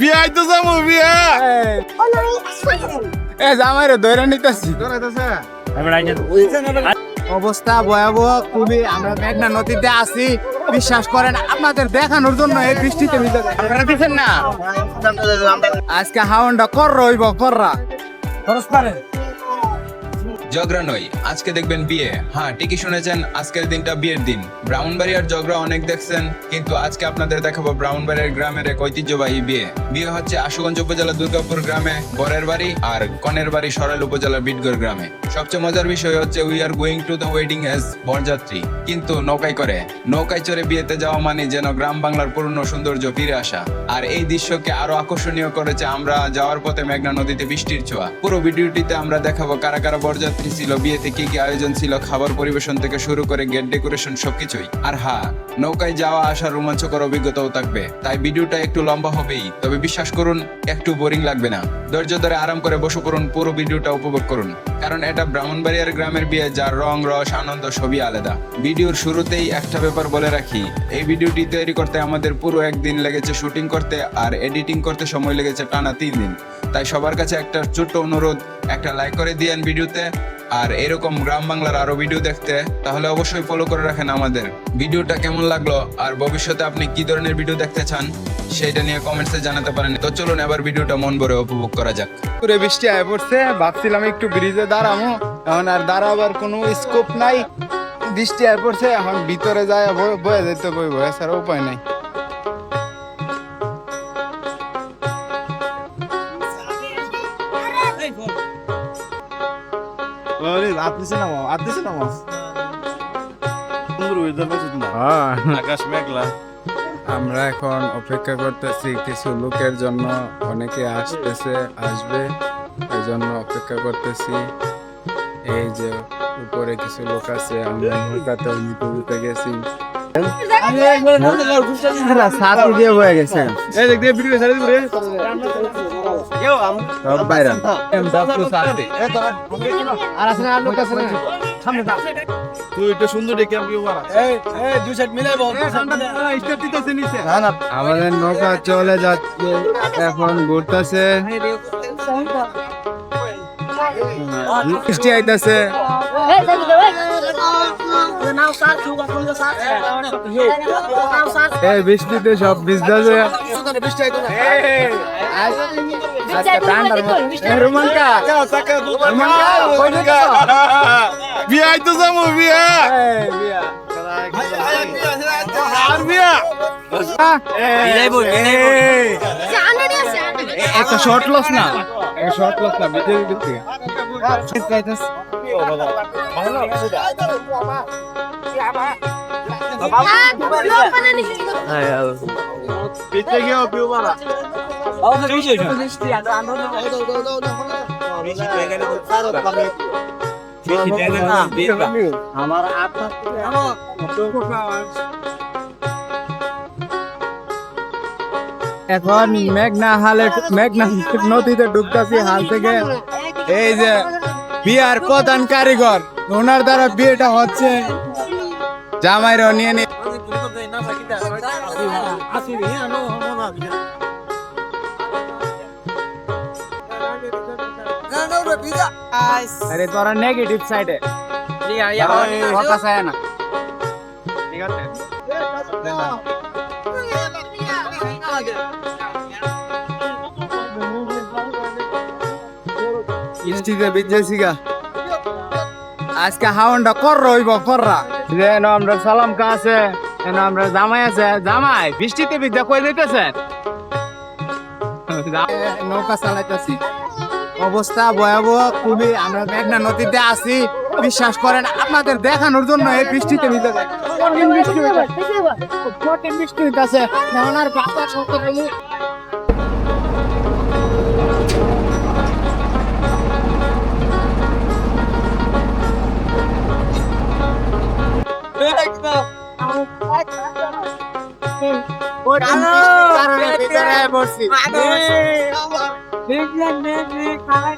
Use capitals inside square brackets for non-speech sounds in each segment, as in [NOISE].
বিয়া আইতো যাব, বিয়া। এ জামাই রে দৈরা নিতেছি। অবস্থা ভয়াবহ, খুবই। আমরা মেঘনা নদীতে আছি। বিশ্বাস করেন, আপনাদের দেখানোর জন্য এই বৃষ্টিতে আপনারা না? আজকে হাওনটা কর রইব কররা খরচ পারে জগরা নয়। আজকে দেখবেন বিয়ে। হ্যাঁ ঠিকই শুনেছেন, আজকের দিনটা বিয়ের দিন। ব্রাউনবাড়িয়ার জগরা অনেক দেখছেন, কিন্তু আজকে আপনাদের দেখাবো ব্রাউনবাড়িয়ার গ্রামের এক ঐতিহ্যবাহী বিয়ে। বিয়ে হচ্ছে আশুগঞ্জ উপজেলা দুর্গাপুর গ্রামে বরের বাড়ি আর কনের বাড়ি সরাইল উপজেলার বিটগড় গ্রামে। সবচেয়ে মজার বিষয় হচ্ছে we are going to the wedding as বরযাত্রী। কিন্তু নৌকায় করে। নৌকায় চড়ে বিয়েতে যাওয়া মানে যেন গ্রাম বাংলার পুরনো সৌন্দর্য ফিরে আসা। আর এই দৃশ্যকে আরও আকর্ষণীয় করেছে আমরা যাওয়ার পথে মেঘনা নদীতে বৃষ্টির ছোঁয়া। পুরো ভিডিওটিতে আমরা দেখাবো কারা কারা বরযাত্রী ছিল বিয়েতে কি কি আয়োজন ছিল, খাবার পরিবেশন থেকে শুরু করে গেট ডেকোরেশন সবকিছুই। আর হ্যাঁ নৌকায় যাওয়া আসার রোমাঞ্চকর অভিজ্ঞতাও থাকবে। তাই ভিডিওটা একটু লম্বা হবেই, তবে বিশ্বাস করুন, একটু বোরিং লাগবে না। ধৈর্য ধরে আরাম করে বসে পড়ুন, পুরো ভিডিওটা উপভোগ করুন। কারণ এটা ব্রাহ্মণবাড়িয়ার গ্রামের বিয়ে, যার রং, রস, আনন্দ সবই আলাদা। ভিডিওর শুরুতেই একটা ব্যাপার বলে রাখি, এই ভিডিওটি তৈরি করতে আমাদের পুরো একদিন লেগেছে শুটিং করতে, আর এডিটিং করতে সময় লেগেছে টানা তিন দিন। তাই সবার কাছে একটা ছোট্ট অনুরোধ, একটা লাইক করে দিয়েন ভিডিওতে। আর এরকম গ্রাম বাংলার আরও ভিডিও দেখতে, তাহলে অবশ্যই ফলো করে রাখেন আমাদের। ভিডিওটা কেমন লাগল, আর ভবিষ্যতে আপনি কি ধরনের ভিডিও দেখতে চান, সেটা নিয়ে কমেন্টসে জানাতে পারেন। তো চলুন এবার ভিডিওটা মন ভরে উপভোগ করা যাক। পুরে বৃষ্টি আয় পড়ছে, ভাবছিলাম একটু ব্রিজে দাঁড়াবো এখন আর দাঁড়াবার কোনো স্কোপ নাই। বৃষ্টি আয় পড়ছে, এখন ভিতরে যায় বয়ে যেতে বইব, এছাড়া উপায় নাই। সুন্দর ওয়েদার আকাশ মেঘলা আমরা এখন অপেক্ষা করতেছি কিছু লোকের জন্য অনেকে আসতেছে আসবে এই জন্য অপেক্ষা করতেছি এই যে উপরে কিছু লোক আছে আমরা নৌকাতে নিতে দিতে গেছি সাথী দিয়ে বয়ে গেছে এই দেখ দেখ ভিডিও তুই সুন্দর দেখে আমি ওরা আমাদের নৌকা চলে যাচ্ছে এখন ঘুরতেছে। বৃষ্টি আইতাছে। বৃষ্টিতে সব ঠান্ডার মধ্যে- রুমানকা, রুমানকা, কই যেতেছ? বিয়া আইতো যাব [LAUGHS] বিয়া। আর বিয়া? আহ, এই, একটা শর্ট লস না? শর্ট লস না বিজয় দিতে পিছে এখন মেঘনা হালে মেঘনা নদীতে ডুবতাছি হাল থেকে। এই যে বিয়ার প্রধান কারিগর, ওনার দ্বারা বিয়েটা হচ্ছে। জামাইরাও নিয়ে নিয়ে কথা চায় না। ঠিক আছে। বৃষ্টিতে ভিজেছি গা আজকে হাওনটা কর রইব কররা। যেন আমরা সালাম কা আছে আমরা জামাই আছে। জামাই বৃষ্টিতে ভিজে কই দিতেছেন নৌকা চালাইতেছি। অবস্থা ভয়াবহ খুবই আমরা মেঘনা নদীতে আছি বিশ্বাস করেন আপনাদের দেখানোর জন্য এই বৃষ্টিতে ভিজে কঠিন বৃষ্টি হইতাছে কঠিন দেখলেন মেয়ে মেয়ে খায়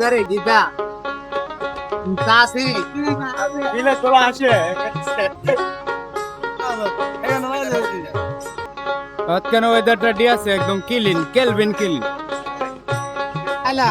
করে গীতা তাসি দিলে তো আসে আজকের ওয়েদারটা ডি আছে একদম ক্লিন কেলভিন ক্লিন আলা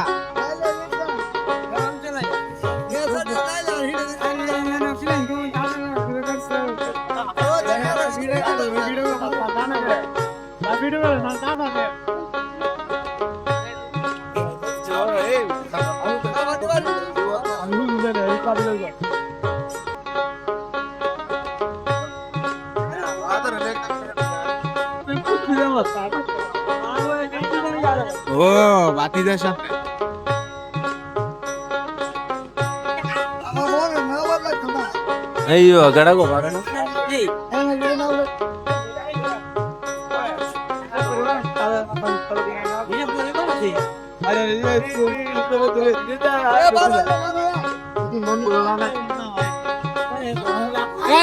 এই যে সামনে అయ్యో అక్కడ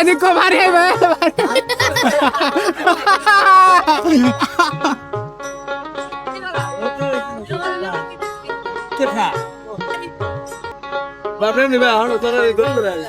నీకు భారీ ভারী বাপরে নিবে আর তোরা গোল করে আগে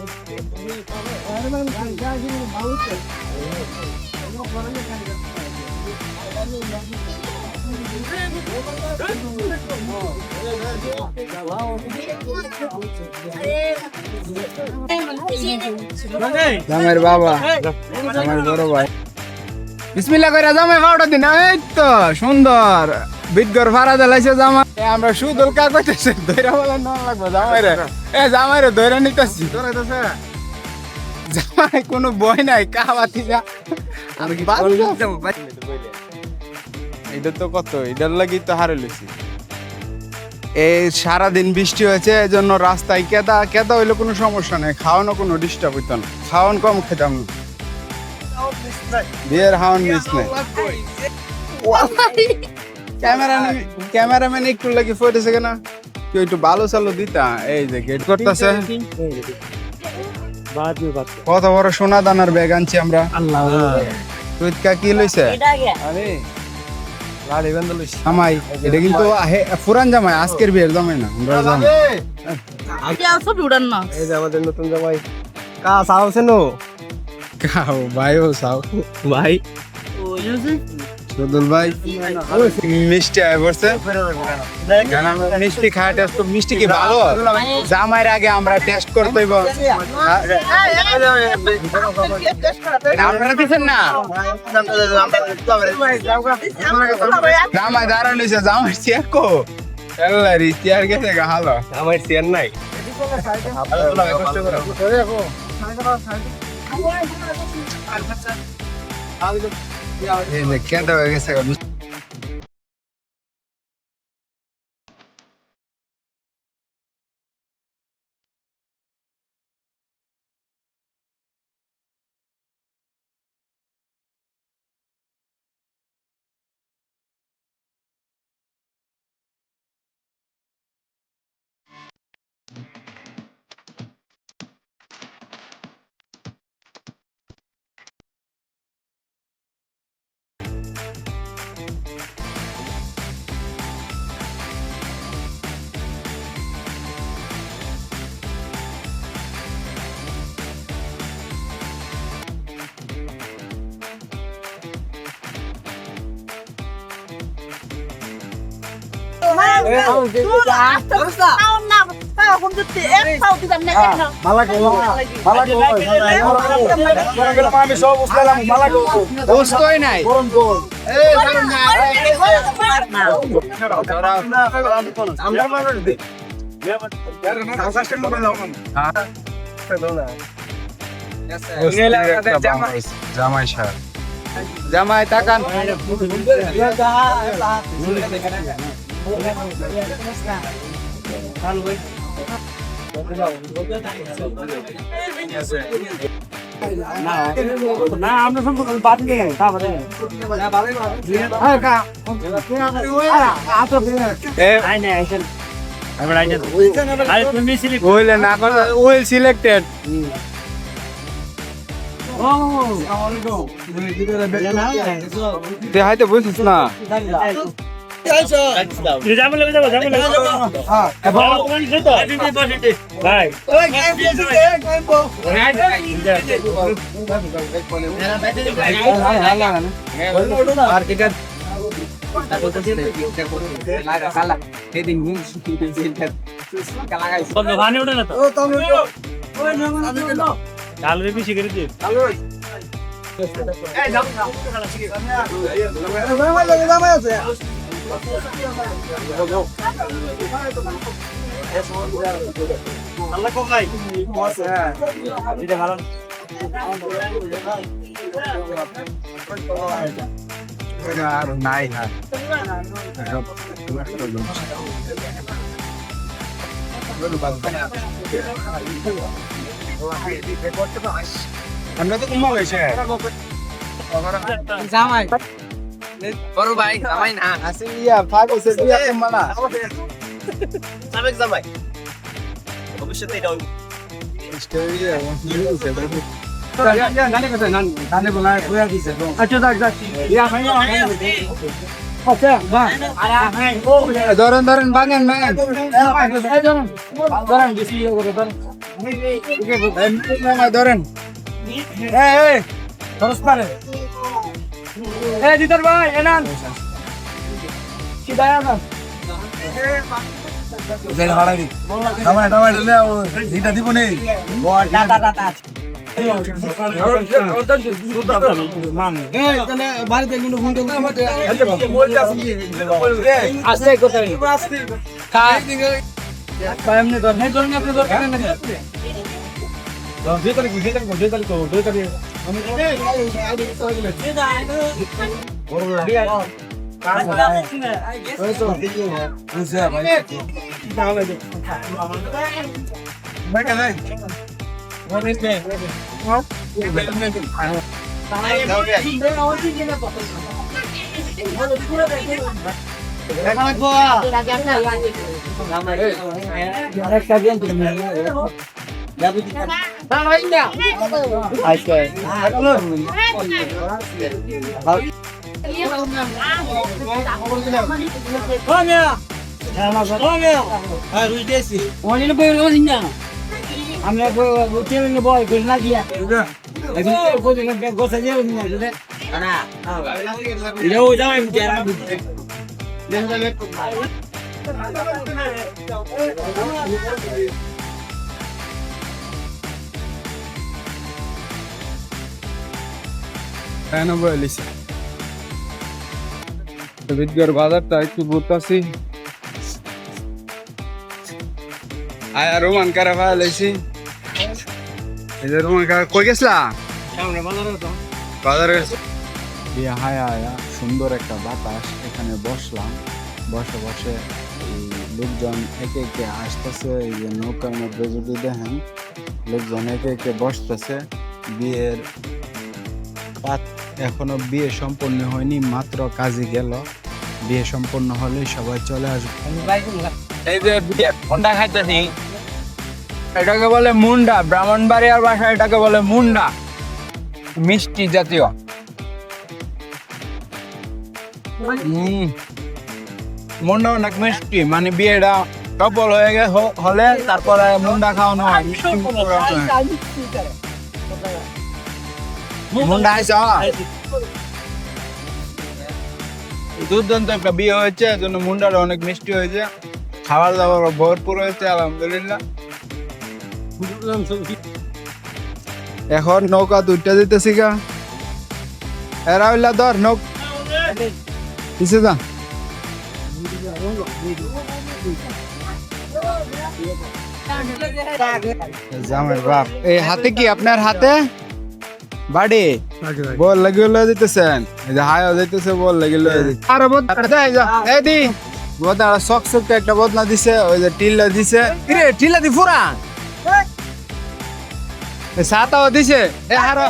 সুন্দর। বিদগর ভাড়া দিলাইছে জামা আমরা সুদল কা কইতেছে? দইরা বলা না লাগবে জামাই রে এ জামাই রে দইরা নিতেছি জামাই কোনো বই নাই কাবাতি যা আর কি এটা তো কত? এটার লাগি তো হারে লইছি। এই সারাদিন বৃষ্টি হয়েছে এই জন্য রাস্তায় কেদা কেদা হইলে কোনো সমস্যা নেই খাওয়ানো কোনো ডিস্টার্ব হইতো না। খাওয়ান কম খেতাম। না বিয়ের হাওয়ান মিস নেই। ক্যামেরাম্যান ক্যামেরাম্যান একটু লাগি ফটেছে কেন? কেউ একটু ভালো চালো দিতা? এই যে গেট করতেছে। কত বড় সোনা দানার ব্যাগ আনছি আমরা। তুই কা কি লইছে? জামাই এটা কিন্তু পুরান জামাই আজকের বিয়ের জামাই না আমরা জামাই। ছবি উড়ান না। এই যে আমাদের নতুন জামাই। কা সাও সেনো খাও ভাই। ও ভাই সদল ভাই। মিষ্টি আয় পড়ছে। মিষ্টি খাওয়া টেস্ট মিষ্টি কি ভালো? জামাইয়ের আগে আমরা টেস্ট করতে আপনারা দিচ্ছেন না? জামাই দাঁড়ান লইছে জামাই চেক কো? এল্লারি চেয়ার গেছে গা হালো আমার চেয়ার নাই। এই যে কেটে হয়ে গেছে গা। আমি সব বুঝলাম মালা নাই আমরা মানুষ জামাই সার জামাই তাকান না আমরা সম্পর্ক বাদ দিয়ে তারপরে আই না আইছেন আমরা আইছেন আরে তুমি সিলি ওইল না কথা ওইল সিলেক্টেড তুই হাইতে বুঝছিস না যাব লাগে যাব। যাব লাগে হ্যাঁ তোমার কি তো ভাই কত ভানে ওঠে না তো চাল রে বেশি করে দিন আল্লাহ কোকাই এটা ভালো আর নাই আর আমরা তো কমা গেছে জামাই বড় ভাই জামাই না। আসি ইয়া ফাগো সে দিয়া কমালা সাবেক জামাই। ভবিষ্যতে এটা আচ্ছা যাক যাক। ইয়া ভাই আচ্ছা বাহ। ধরেন ধরেন বাঙেন ধরেন ধরেন এই দিদার ভাই এনান কি দায়া না। আস্তে কোথায়? ভাই এমনি ধর নেই ধরেন আমরা বয় করে না দিয়া কোদিন গোসা যাবে না বলিস বিদ্যার বাজারটা একটু ঘুরতাছি। আয়া রোমান কারা ভাইলাইছি এই যে রোমান কারা কই গেছলা? বাজারে দিয়ে হায়া সুন্দর একটা বাতাস। এখানে বসলাম। বসে বসে লোকজন একে একে আসতেছে। এই যে নৌকার মধ্যে যদি দেখেন লোকজন একে একে বসতেছে। বিয়ের কাজ এখনও বিয়ে সম্পন্ন হয়নি, মাত্র কাজে গেল। বিয়ে সম্পন্ন হলে সবাই চলে আসবে। এই যে ফোনটা খাইতেছি। এটাকে বলে মুন্ডা ব্রাহ্মণ ব্রাহ্মণবাড়িয়ার ভাষায় এটাকে বলে মুন্ডা। মিষ্টি জাতীয়। মুন্ডা অনেক মিষ্টি? মানে বিয়েটা সফল হয়ে গে, হলে তারপরে মুন্ডা খাওয়ানো হয়। মিষ্টি। মুন্ডা আইসা দুর্দান্ত একটা বিয়ে হয়েছে, এজন্য মুন্ডাটা অনেক মিষ্টি হয়েছে। খাবার দাবার ভরপুর হয়েছে, আলহামদুলিল্লাহ। এখন নৌকা দুইটা দিতেছি গা। এরা হইলা ধর নৌক বাপ। এই হাতে কি আপনার হাতে? বাড়ি? বল লাগিয়ে লয়ে দিতেছেন এই যে হায় দিতেছে বল লাগিয়ে লয়ে দিতে আরে বদ এই দি। বদনা সক সক একটা বদনা দিছে ওই যে টিল্লা দিছে। রে টিল্লা দি ফুরা? এ সাতাও দিছে। এ হারো।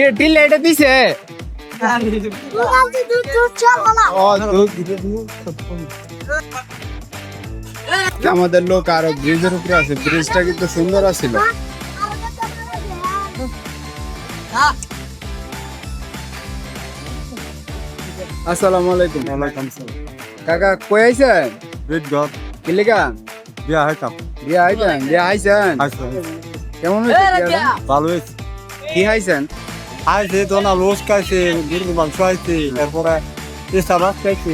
এ টিল্লা এটা দিছে। আমাদের লোক আরও ব্রিজের উপরে আছে। ব্রিজটা কিন্তু সুন্দর আছিল। আসসালামু আলাইকুম। ওয়ালাইকুম আসসালাম কাকা কই আইছেন? বিদ্যুৎ কি লেগা? বিয়া হইতাম। বিয়া আইছেন বিয়া আইছেন? কেমন বিয়াটা? ভালো হয়েছে কি আইছেন? খাইছে তো না রোজ খাইছে গরুর মাংস খাইছে তারপরে পেশা মাছ খাইছে।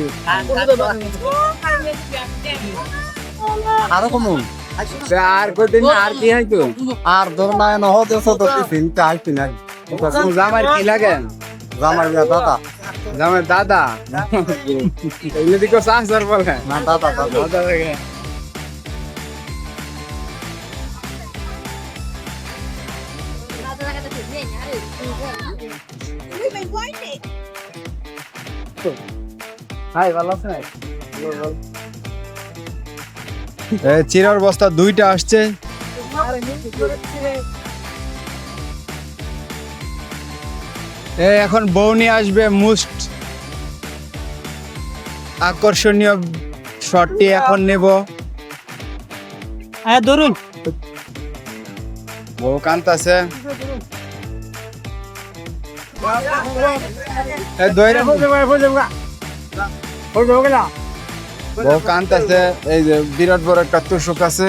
আরও কমন। আর কদিন আর কি হইতো? আর ধর না নহতে তো চিন্তা আইছি না। জামার কি লাগে? জামার বিয়া দাদা। জামার দাদা? এগুলো দিকে সাহসার বলে। না দাদা দাদা। দাদা হাই ভালো আছেন? চিরার বস্তা দুইটা আসছে। এখন বউ নিয়ে আসবে মোস্ট আকর্ষণীয় শটটি এখন নেব। হ্যাঁ ধরুন। বউ কান্তাছে। এ দইরা বউ কান্তাছে এই যে বিরাট বড় একটা তুষক আছে।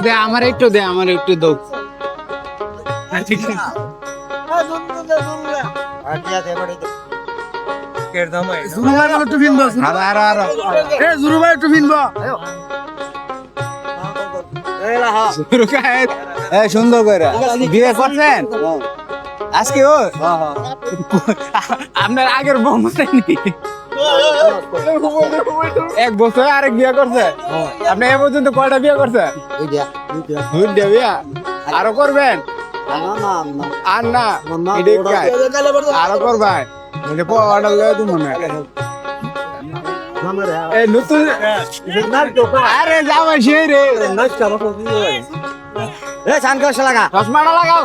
দে আমার একটু দে আমার একটু এ সুন্দর করে বিয়ে করছেন আজকে ও আপনার আগের মানেনি এক বছর আরেক বিয়ে করছে আপনি এ পর্যন্ত কয়টা বিয়ে দুইটা বিয়া আরও করবেন আর না আরও করবেন অর্ডার লয়ে তুমি মনে নতুন আরে যাওয়া সেই রে চশমাটা লাগাও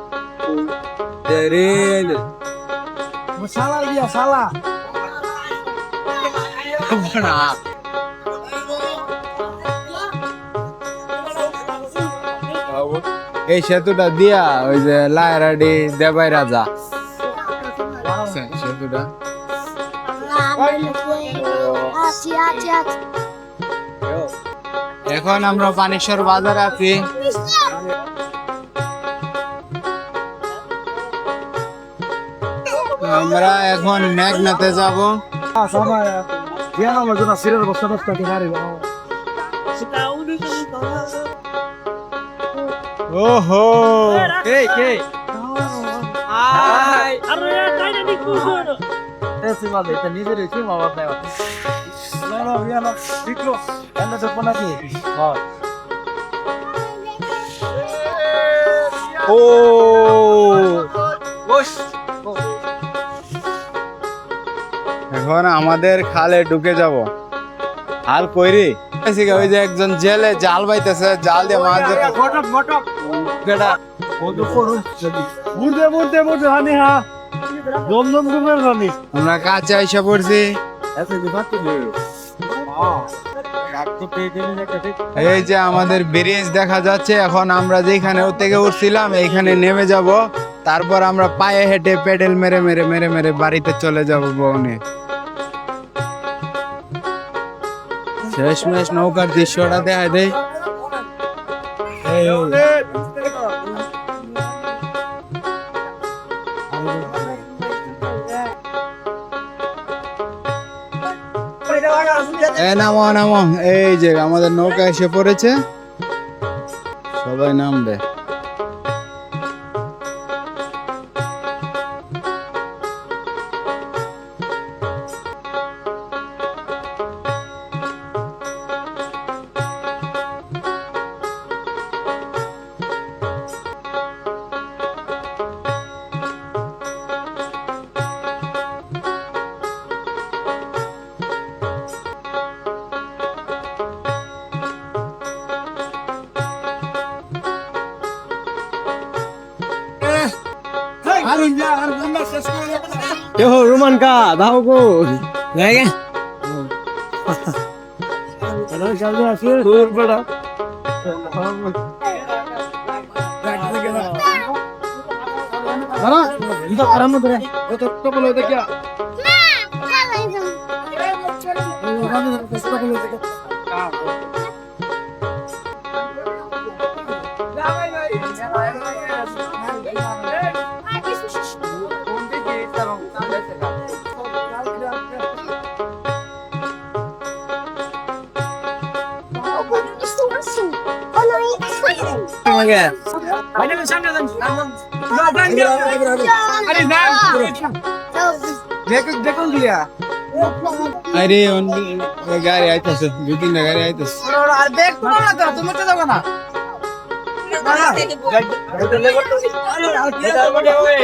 এই সেতুটা দিয়া ওই যে লায়রাডি দেবাই রাজা সেতুটা। এখন আমরা পানেশ্বর বাজারে আছি। আমরা এখন মেঘনাতে যাব ওহো কে কে ও এখন আমাদের খালে ঢুকে যাব। হাল কইরি। ওই যে একজন জেলে জাল বাইতেছে জাল দিয়ে মাছ হানি হা। দম দম ঘুমের হানি। আমরা কাছে আইসা পড়ছি। এই যে আমাদের ব্রিজ দেখা যাচ্ছে এখন আমরা যেখানে ওর থেকে উঠছিলাম এইখানে নেমে যাব। তারপর আমরা পায়ে হেঁটে পেডেল মেরে মেরে মেরে মেরে বাড়িতে চলে যাব বউনে শেষমেশ নৌকার দৃশ্যটা দেয় দেয় নামো নামো। এই যে আমাদের নৌকা এসে পড়েছে। সবাই নামবে। এ হো রোমান কা দাও গো। দূর আরে গাড়ি আইতাছে দুই তিনটা গাড়ি আইতাছে আর দেখ তুমি তো যাব না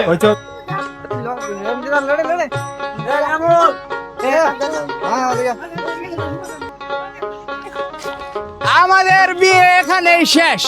ওই তো আমাদের বিয়ে এখানেই শেষ।